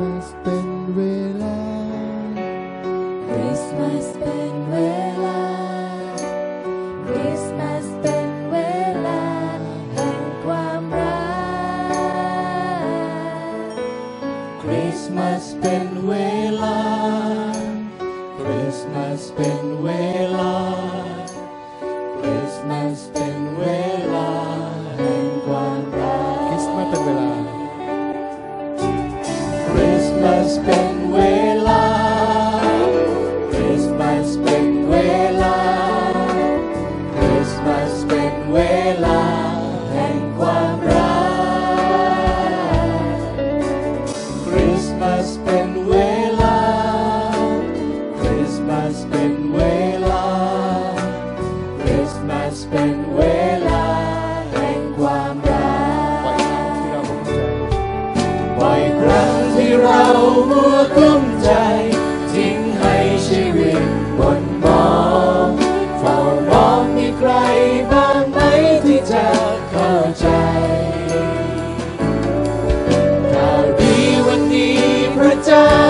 Christmas เป็นเวลา Christmas เป็นเวลา Christmas เป็นเวลาแห่งความรัก Christmas เป็นเวลา Christmas เป็นเวลา despair. ามัวกลุ้มใจ ทิ้งให้ชีวิตบนมองเฝ้ามองมีใครบ้างไหมที่จะเข้าใจข่าวดีวันนี้พระเจ้า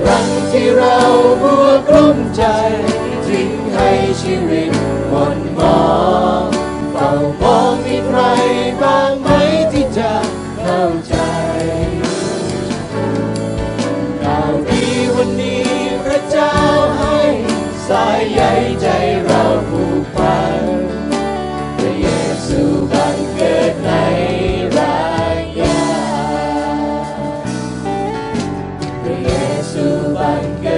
ครั้งที่เราบัวกลุ้มใจ ทิ้งให้ชีวิตหมดมองเฝ้ามองมีใครบ้างไหมที่จะเข้าใจข่าวดีวันนี้พระเจ้าให้สายใยใจ sebagai